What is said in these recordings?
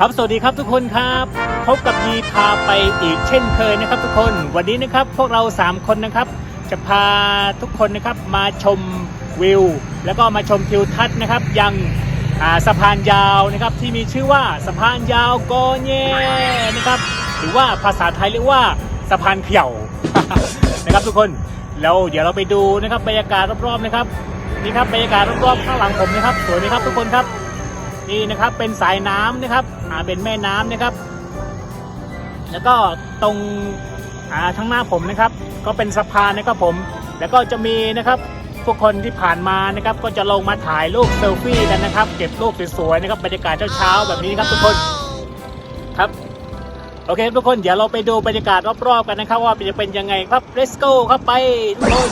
ครับสวัสดีครับทุกคนครับพบกับยีพาไปอีกเช่นเคยนะครับ ทุกคนวันนี้นะครับพวกเรา 3 คนนะครับ จะพาทุกคนนะครับมาชมวิว แล้วก็มาชมทิวทัศน์นะครับ ยังสะพานยาวนะครับที่มีชื่อว่าสะพานยาวกอเย่นะครับ หรือว่าภาษาไทยเรียกว่าสะพานเขี่ยวนะครับทุกคนแล้วเดี๋ยวเราไปดูนะครับบรรยากาศรอบๆนะครับนี่ครับบรรยากาศรอบๆข้างหลังผมนะครับสวยไหมครับทุกคนครับ นี่นะครับเป็นสายน้ำนะครับอ่าเป็นแม่น้ำนะครับ แล้วก็ตรงอ่าทั้างหน้าผมนะครับ ก็เป็นสะพานนะครับผม แล้วก็จะมีนะครับผู้คนที่ผ่านมานะครับ ก็จะลงมาถ่ายรูปเซลฟี่กันนะครับ เก็บรูปสวยๆนะครับบรรยากาศเช้าๆแบบนี้ครับทุกคนครับโอเคทุกคนเดี๋ยวเราไปดูบรรยากาศรอบๆกันนะครับ ว่าจะเป็นยังไงครับ let's go ครับไปทุกคน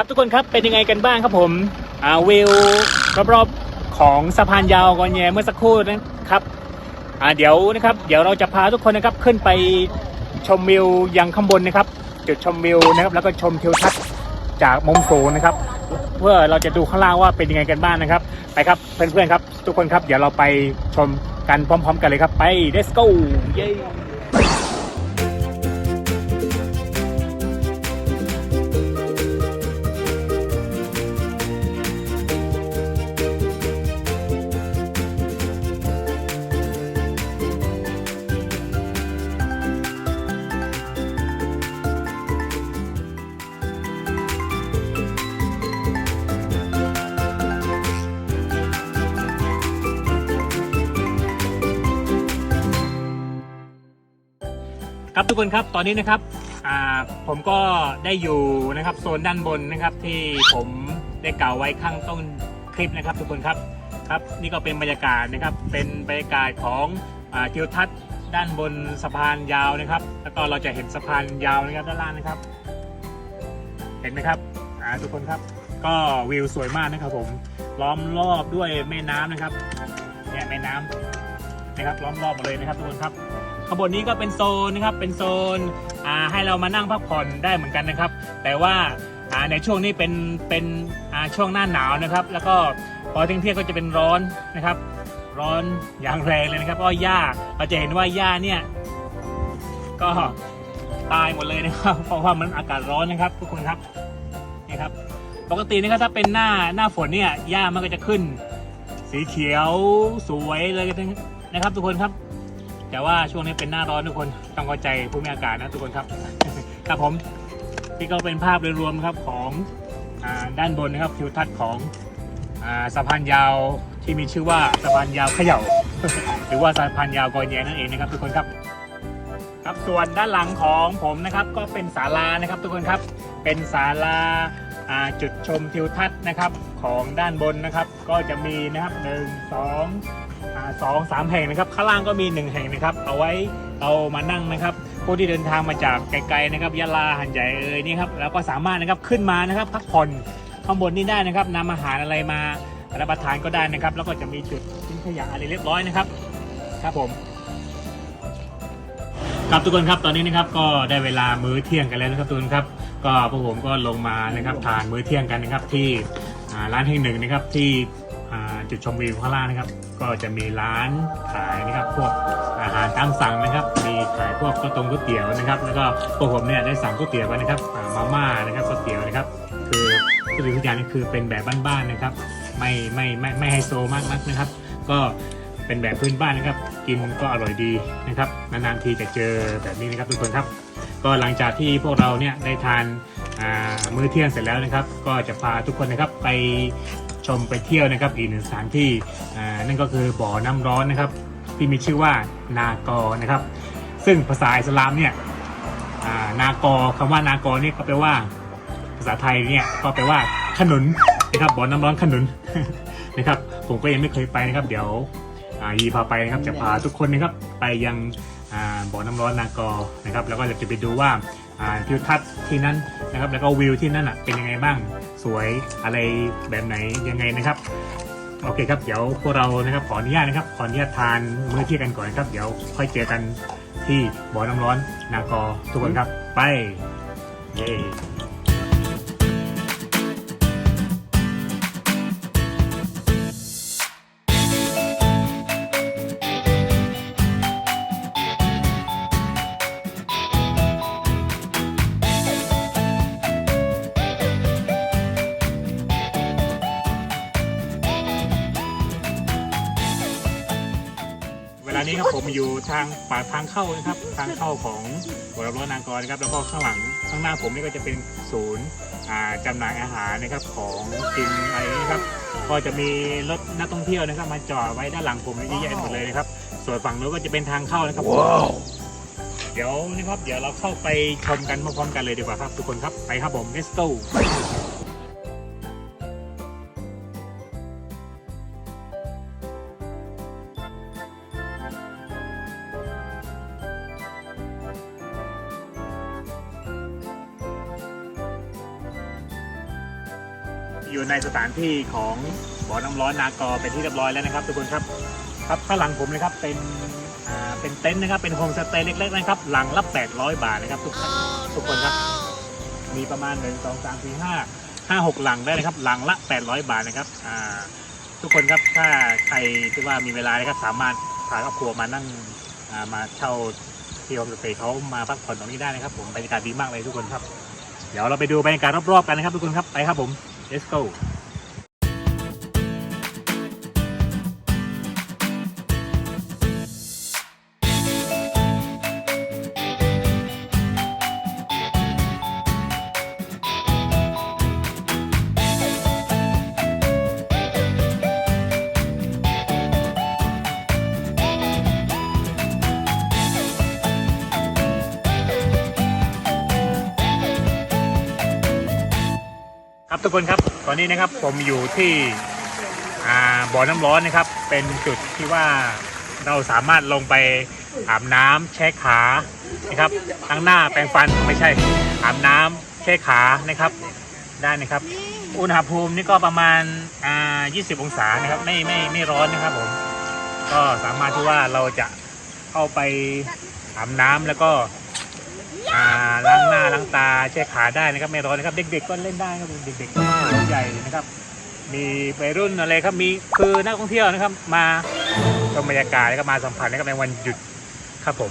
ครับทุกคนครับเป็นยังไงกันบ้างครับผมอ่าวิวรอบๆของสะพานยาวกอนแยเมื่อสักครู่นะครับอ่าเดี๋ยวนะครับ เดี๋ยวเราจะพาทุกคนนะครับขึ้นไปชมวิวยังข้างบนนะครับ จุดชมวิวนะครับ แล้วก็ชมทิวทัศน์จากมุมสูงนะครับ เพื่อเราจะดูข้างล่างว่าเป็นยังไงกันบ้างนะครับ ไปครับเพื่อนๆครับ ทุกคนครับเดี๋ยวเราไปชมกันพร้อม ๆ กันเลยครับไป let's go เย้ ครับทุกคนครับตอนนี้นะครับผมก็ได้อยู่นะครับโซนด้านบนนะครับที่ผมได้กล่าวไว้ข้างต้นคลิปนะครับ ทุกคนครับครับนี่ก็เป็นบรรยากาศนะครับเป็นบรรยากาศของทิวทัศน์ด้านบนสะพานยาวนะครับ แล้วก็เราจะเห็นสะพานยาวนะครับด้านล่างนะครับ เห็นไหมครับทุกคนครับก็วิวสวยมากนะครับผมล้อมรอบด้วยแม่น้ำนะครับเนี่ยแม่น้ำนะครับล้อมรอบหมดเลยนะครับทุกคนครับ ข้างบนนี้ก็เป็นโซนนะครับเป็นโซนอ่าให้เรามานั่งพักผ่อนได้เหมือนกันนะครับ แต่ว่าอ่าในช่วงนี้เป็นเป็นอ่าช่วงหน้าหนาวนะครับ แล้วก็พอเที่ยงเที่ยงก็จะเป็นร้อนนะครับ ร้อนอย่างแรงเลยนะครับเพราะว่าหญ้าเราจะเห็นว่าหญ้าเนี่ยก็ตายหมดเลยนะครับ เพราะว่ามันอากาศร้อนนะครับทุกคนครับนี่ครับ ปกตินะครับถ้าเป็นหน้าหน้าฝนเนี่ยหญ้ามันก็จะขึ้น สีเขียวสวยเลยนะครับ ทุกคนครับ แต่ว่าช่วงนี้เป็นหน้าร้อนทุกคนต้องเข้าใจภูมิอากาศนะทุกคนครับ ครับผมนี่ก็เป็นภาพโดยรวมครับของอด้านบนนะครับทิวทัศน์ของอสะพานยาวที่มีชื่อว่าสะพานยาวเขย่า หรือว่าสะพานยาวกอแยนั่นเองนะครับ ทุกคนครับ ครับส่วนด้านหลังของผมนะครับ ก็เป็นศาลานะครับ ทุกคนครับเป็นศาลาจุดชมทิวทัศน์นะครับของด้านบนนะครับ ก็จะมีนะครับหนึ่งสอง สองสามแห่งนะครับข้างล่างก็มีหนึ่งแห่งนะครับ เอาไว้เอามานั่งนะครับผู้ที่เดินทางมาจากไกลๆนะครับยะลาหันใหญ่เอ่ยนี่ครับแล้วก็สามารถนะครับขึ้นมานะครับพักผ่อนข้างบนนี่ได้นะครับนำอาหารอะไรมารับประทานก็ได้นะครับ แล้วก็จะมีจุดทิ้งขยะอะไรเรียบร้อยนะครับครับผมครับทุกคนครับตอนนี้นะครับก็ได้เวลามื้อเที่ยงกันแล้วนะครับทุกคนครับ ก็พวกผมก็ลงมานะครับทานมื้อเที่ยงกันนะครับที่ร้านแห่งหนึ่งนะครับที่ จุดชมวิวข้างล่างนะครับ ก็จะมีร้านขายนะครับ พวกอาหารตามสั่งนะครับ มีขายพวกข้าวต้มก๋วยเตี๋ยวนะครับ แล้วก็พวกผมเนี่ยได้สั่งก๋วยเตี๋ยวไปนะครับมาม่านะครับก๋วยเตี๋ยวนะครับ คือทุกสิ่งทุกอย่างนี่คือเป็นแบบบ้านๆนะครับ ไม่ไม่ไม่ไม่ไฮโซมากนักนะครับ ก็เป็นแบบพื้นบ้านนะครับ กินก็อร่อยดีนะครับนานๆทีจะเจอแบบนี้นะครับทุกคนครับ ก็หลังจากที่พวกเราเนี่ยได้ทานมื้อเที่ยงเสร็จแล้วนะครับ ก็จะพาทุกคนนะครับไป ชมไปเที่ยวนะครับอีกหนึ่งสถานที่นั่นก็คือบ่อน้ำร้อนนะครับ ที่มีชื่อว่านากอนะครับ ซึ่งภาษาอิสลามเนี่ยานากอคำว่านากอเนี่ยก็แปลว่าภาษาไทยเนี่ยก็แปลว่าขนุนนะครับบ่อน้ำร้อนขนุนนะครับ ผมก็ยังไม่เคยไปนะครับ เดี๋ยวยีพาไปนะครับจะพาทุกคนนะครับไปยังบ่อน้ำร้อนนากอนะครับ แล้วก็จะไปดูว่าทิวทัศน์ที่นั่นนะครับ แล้วก็วิวที่นั่นเป็นยังไงบ้าง สวยอะไรแบบไหนยังไงนะครับ โอเคครับเดี๋ยวพวกเรานะครับขออนุญาตนะครับขออนุญาตทานมื้อเที่ยงกันก่อนนะครับ เดี๋ยวค่อยเจอกันที่บ่อน้ำร้อนนากอทุกคนครับไปเย้ ครับผมอยู่ทางปากทางเข้านะครับ ทางเข้าของหัวรับรถนางกรนะครับ แล้วก็ข้างหลังข้างหน้าผมนี่ก็จะเป็นศูนย์อ่าจำหน่ายอาหารนะครับของกินอะไรนี้ครับก็จะมีรถนักท่องเที่ยวนะครับ มาจอดไว้ด้านหลังผมเยอะแยะหมดเลยนะครับ ส่วนฝั่งนู้นก็จะเป็นทางเข้านะครับเดี๋ยวนะครับเดี๋ยวเราเข้าไปชมกันพร้อมๆกันเลยดีกว่าครับทุกคนครับไปครับผม let's go อยู่ในสถานที่ของบ่อน้ำร้อนนากอเป็นที่เรียบร้อยแล้วนะครับ ทุกคนครับครับข้างหลังผมนะครับเป็นอ่าเป็นเต็นท์นะครับเป็นโฮมสเตย์เล็กๆนะครับ หลังละ800 บาทนะครับ ทุกทุกคนครับ มีประมาณ 1 2 3 4 5 5 6 หลังได้นะครับ หลังละ 800 บาทนะครับอ่าทุกคนครับถ้าใครที่ว่ามีเวลานะครับสามารถพาครอบครัวมานั่งอ่ามาเช่าที่โฮมสเตย์เขามาพักผ่อนตรงนี้ได้นะครับ ผมบรรยากาศดีมากเลยทุกคนครับ เดี๋ยวเราไปดูบรรยากาศรอบๆกันนะครับทุกคนครับไปครับผม esse caô. ครับทุกคนครับตอนนี้นะครับผมอยู่ที่บ่อน้ำร้อนนะครับ เป็นจุดที่ว่าเราสามารถลงไปอาบน้ำแช่ขานะครับทั้งหน้าแปรงฟันไม่ใช่อาบน้ำแช่ขานะครับได้นะครับ อุณหภูมินี่ก็ประมาณอ่า20 องศานะครับไม่ไม่ไม่ร้อนนะครับผมก็สามารถที่ว่าเราจะเข้าไปอาบน้ำแล้วก็ อ่าล้างหน้าล้างตาแช่ขาได้นะครับไม่ร้อนนะครับ เด็กๆก็เล่นได้ครับเด็กๆก็ใหญ่นะครับ มีวัยรุ่นอะไรครับมีคือนักท่องเที่ยวนะครับ มาชมบรรยากาศแล้วก็มาสัมผัสนะครับในวันหยุดครับผม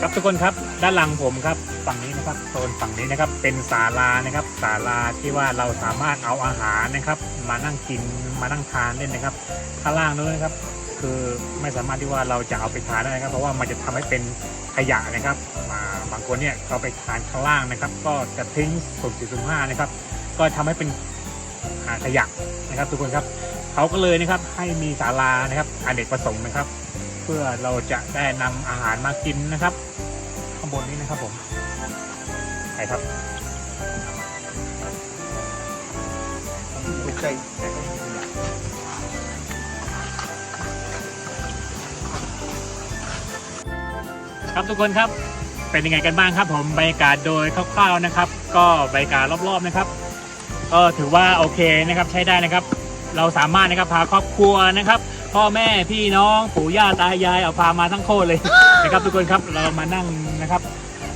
ครับทุกคนครับด้านหลังผมครับฝั่งนี้นะครับโซนฝั่งนี้นะครับเป็นศาลานะครับศาลาที่ว่าเราสามารถเอาอาหารนะครับ มานั่งกินมานั่งทานเล่นนะครับข้างล่างนู้นนะครับ คือไม่สามารถที่ว่าเราจะเอาไปทานได้นะครับ เพราะว่ามันจะทำให้เป็นขยะนะครับมาบางคนเนี่ยเขาไปทานข้างล่างนะครับ ก็จะทิ้งสุ่มสี่สุ่มห้านะครับ ก็ทำให้เป็นขยะนะครับ ทุกคนครับเขาก็เลยนะครับให้มีศาลานะครับอเนกประสงค์นะครับ พื่อเราจะได้นำอาหารมากินนะครับ ข้างบนนี้นะครับผมไปครับไม่ใช่ครับทุกคนครับเป็นยังไงกันบ้างครับผมบรรยากาศโดยคร่าวๆนะครับ ก็บรรยากาศรอบๆนะครับก็ถือว่าโอเคนะครับใช้ได้นะครับ เราสามารถนะครับพาครอบครัวนะครับ พ่อแม่พี่น้องปู่ย่าตายายเอาพามาทั้งโคตรเลยนะครับทุกคนครับเรามานั่งนะครับ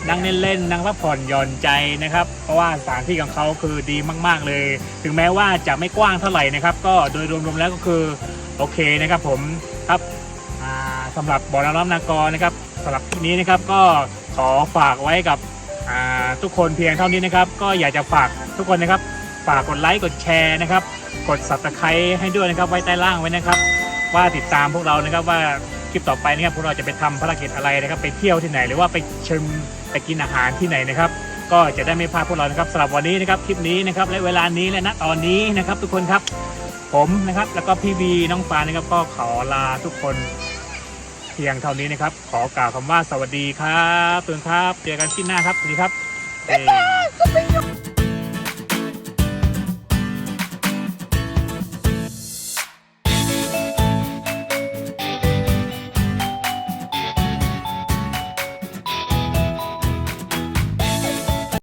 นั่งเล่นๆนั่งพักผ่อนหย่อนใจนะครับ เพราะว่าสถานที่ของเขาคือดีมาก ๆเลย ถึงแม้ว่าจะไม่กว้างเท่าไหร่นะครับ ก็โดยรวมๆแล้วก็คือโอเคนะครับผมครับอ่าสำหรับบ่อน้ำน้ำนากรนะครับสำหรับที่นี้นะครับก็ขอฝากไว้กับอ่าทุกคนเพียงเท่านี้นะครับ ก็อยากจะฝากทุกคนนะครับ ฝากกดไลค์กดแชร์นะครับ กด subscribe ให้ด้วยนะครับไว้ใต้ล่างไว้นะครับ ว่าติดตามพวกเรานะครับว่าคลิปต่อไปนะครับพวกเราจะไปทำภารกิจอะไรนะครับ ไปเที่ยวที่ไหนหรือว่าไปชมไปกินอาหารที่ไหนนะครับ ก็จะได้ไม่พลาดพวกเรานะครับสำหรับวันนี้นะครับคลิปนี้นะครับและเวลานี้และณตอนนี้นะครับ ทุกคนครับผมนะครับ แล้วก็พี่บีน้องฟานะครับก็ขอลาทุกคนเพียงเท่านี้นะครับ ขอกล่าวคำว่าสวัสดีครับตุนครับเจอกันที่หน้าครับสวัสดีครับ